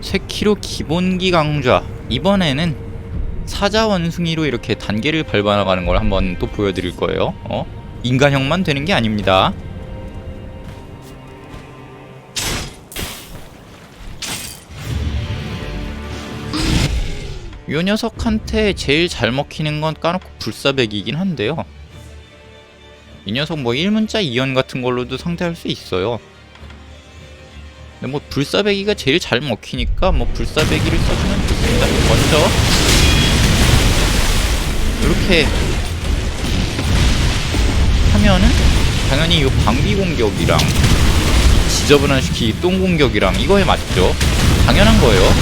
체키로 기본기 강좌 이번에는 사자 원숭이로 이렇게 단계를 밟아나가는 걸 한번 또 보여드릴 거예요. 어? 인간형만 되는 게 아닙니다. 요 녀석한테 제일 잘 먹히는 건 까놓고 불사백이긴 한데요. 이 녀석 뭐 1문자 2연 같은 걸로도 상대할 수 있어요. 근데 뭐 불사배기가 제일 잘 먹히니까 뭐 불사배기를 써주면 좋습니다. 먼저 이렇게 하면은 당연히 이 방비 공격이랑 지저분한 시키 똥 공격이랑 이거에 맞죠. 당연한 거예요.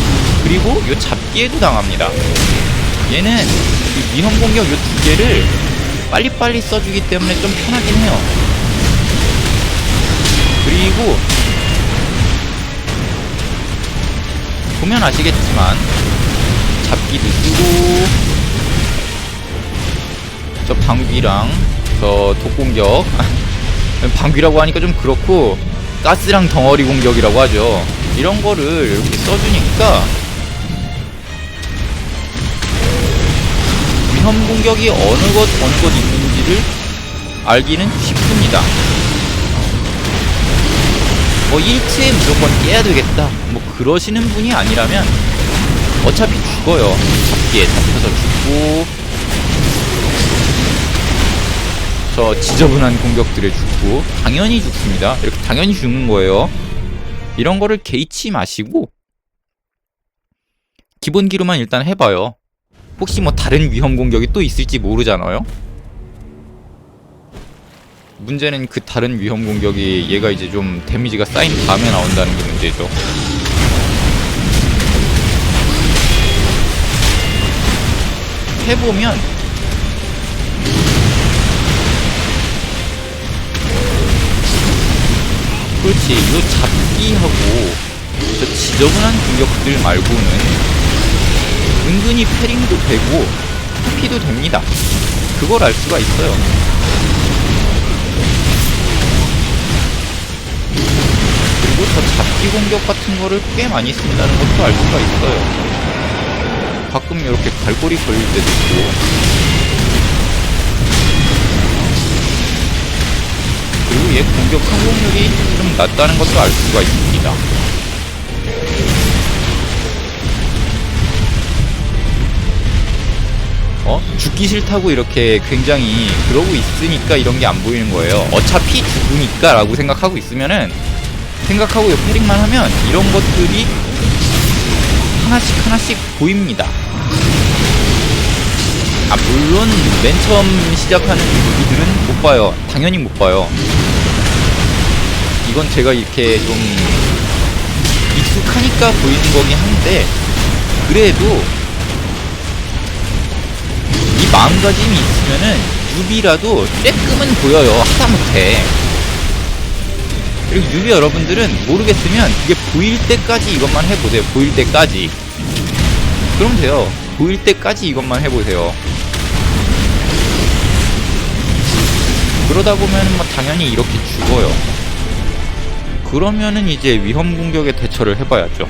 그리고 요 잡기에도 당합니다. 얘는 이 위험 공격 요두 개를 빨리빨리 써주기 때문에 좀 편하긴 해요. 그리고 보면 아시겠지만 잡기도 쓰고 저 방귀랑 저 독공격. 방귀라고 하니까 좀 그렇고 가스랑 덩어리 공격이라고 하죠. 이런 거를 이렇게 써주니까 위험 공격이 어느 것 어느 것 있는지를 알기는 쉽습니다 뭐 1치에 무조건 깨야 되겠다. 뭐 그러시는 분이 아니라면 어차피 죽어요. 잡기에 잡혀서 죽고. 저 지저분한 공격들에 죽고. 당연히 죽습니다. 이렇게 당연히 죽는 거예요. 이런 거를 개의치 마시고 기본기로만 일단 해봐요. 혹시 뭐 다른 위험 공격이 또 있을지 모르잖아요 문제는 그 다른 위험 공격이 얘가 이제 좀 데미지가 쌓인 다음에 나온다는 게 문제죠. 해보면 그렇지 요 잡기하고 저 지저분한 공격들 말고는 은근히 패링도 되고 피도 됩니다. 그걸 알 수가 있어요. 그리고 저 잡기 공격 같은 거를 꽤 많이 쓴다는 것도 알 수가 있어요. 가끔 이렇게 갈고리 걸릴 때도 있고. 그리고 얘 공격 성공률이 좀 낮다는 것도 알 수가 있습니다. 죽기 싫다고 이렇게 굉장히 그러고 있으니까 이런 게 안 보이는 거예요. 어차피 죽으니까 라고 생각하고 있으면은 생각하고 요 패링만 하면 이런 것들이 하나씩 하나씩 보입니다. 아, 물론 맨 처음 시작하는 무기들은 못 봐요. 당연히 못 봐요. 이건 제가 이렇게 좀 익숙하니까 보이는 거긴 한데 그래도 이 마음가짐이 있으면은 유비라도 쬐끔은 보여요 하다못해. 그리고 유비 여러분들은 모르겠으면 그게 보일 때까지 이것만 해보세요 보일 때까지. 그럼 돼요. 보일 때까지 이것만 해보세요. 그러다 보면은 뭐 당연히 이렇게 죽어요. 그러면은 이제 위험 공격에 대처를 해봐야죠